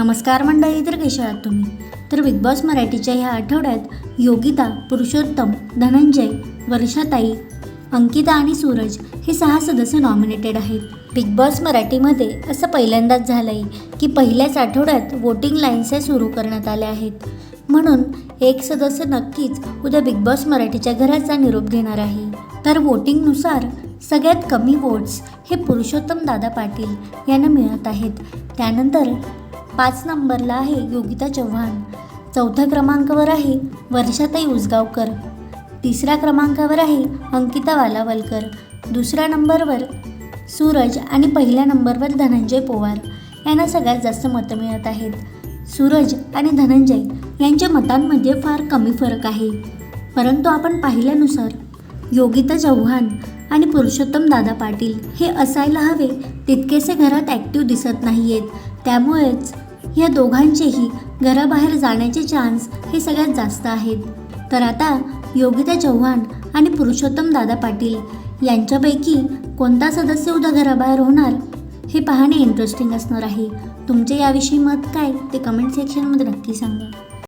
नमस्कार मंडळी तर कशा आहात तुम्ही? तर बिग बॉस मराठीच्या ह्या आठवड्यात योगिता पुरुषोत्तम धनंजय वर्षाताई अंकिता आणि सूरज हे सहा सदस्य नॉमिनेटेड आहेत. बिग बॉस मराठीमध्ये असं पहिल्यांदाच झालं आहे की पहिल्याच आठवड्यात वोटिंग लाईन्स हे सुरू करण्यात आल्या आहेत. म्हणून एक सदस्य नक्कीच उद्या बिग बॉस मराठीच्या घराचा निरोप घेणार आहे. तर वोटिंगनुसार सगळ्यात कमी वोट्स हे पुरुषोत्तम दादा पाटील यांना मिळत आहेत. त्यानंतर पाच नंबरला आहे योगिता चव्हाण. चौथ्या क्रमांकावर आहे वर्षाताई उसगावकर. तिसऱ्या क्रमांकावर आहे अंकिता वालावलकर. दुसऱ्या नंबरवर सूरज आणि पहिल्या नंबरवर धनंजय पोवार. यांना सगळ्यात जास्त मतं मिळत आहेत. सूरज आणि धनंजय यांच्या मतांमध्ये फार कमी फरक आहे. परंतु आपण पाहिल्यानुसार योगिता चव्हाण आणि पुरुषोत्तम दादा पाटील हे असायला हवे तितकेसे घरात ॲक्टिव्ह दिसत नाही आहेत त्यामुळेच या दोघांचेही घराबाहेर जाण्याचे चान्स हे सगळ्यात जास्त आहेत. तर आता योगिता चव्हाण आणि पुरुषोत्तम दादा पाटील यांच्यापैकी कोणता सदस्य उद्या घराबाहेर होणार हे पाहणे इंटरेस्टिंग असणार आहे. तुमचे याविषयी मत काय ते कमेंट सेक्शनमध्ये नक्की सांगा.